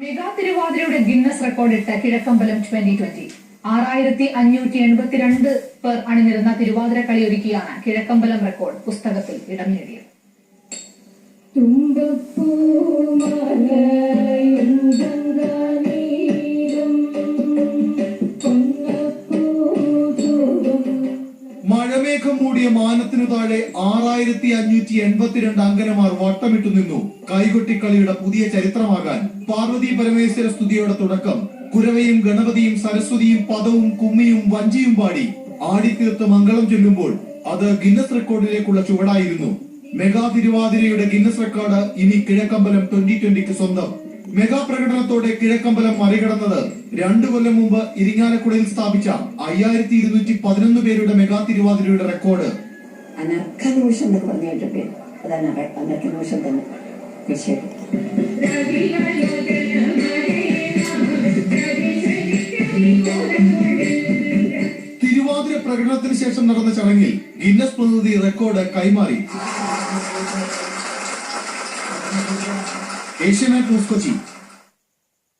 Mega തിരുവാതിരയുടെ Guinness റെക്കോർഡിട്ട Kizhakkambalam twenty twenty ആറായിരത്തി അഞ്ഞൂറ്റി എൺപത്തിരണ്ട് പേർ അണിനിരുന്ന തിരുവാതിര കളിയൊരുക്കിയാണ് കിഴക്കമ്പലം റെക്കോർഡ് പുസ്തകത്തിൽ ഇടം നേടിയത്. മഴമേഘം മൂടിയ മാനത്തിനു താഴെ ആറായിരത്തി അഞ്ഞൂറ്റി എൺപത്തിരണ്ട് അങ്കനമാർ വട്ടമിട്ടു നിന്നു. കൈകൊട്ടിക്കളിയുടെ പുതിയ ചരിത്രമാകാൻ പാർവതി പരമേശ്വര സ്തുതിയുടെ തുടക്കം. കുരവയും ഗണപതിയും സരസ്വതിയും പദവും കുമ്മിയും വഞ്ചിയും പാടി ആടിത്തീർത്ത് മംഗളം ചൊല്ലുമ്പോൾ അത് ഗിന്നസ് റെക്കോർഡിലേക്കുള്ള ചുവടായിരുന്നു. മെഗാ തിരുവാതിരയുടെ ഗിന്നസ് റെക്കോർഡ് ഇനി കിഴക്കമ്പലം ട്വന്റി ട്വന്റിക്ക് സ്വന്തം. മെഗാ പ്രകടനത്തോടെ കിഴക്കമ്പലം മറികടന്നത് രണ്ടു കൊല്ലം മുമ്പ് ഇരിങ്ങാലക്കുടയിൽ സ്ഥാപിച്ച അയ്യായിരത്തി ഇരുന്നൂറ്റി പതിനൊന്ന് പേരുടെ മെഗാ തിരുവാതിരയുടെ റെക്കോർഡ്. എന്ന് പറഞ്ഞു അതാണ് തന്നെ. തിരുവാതിര പ്രകടനത്തിന് ശേഷം നടന്ന ചടങ്ങിൽ ഗിന്നസ് പ്രതിനിധി റെക്കോർഡ് കൈമാറി. ഏഷ്യാനെറ്റ് ന്യൂസ് കൊച്ചി.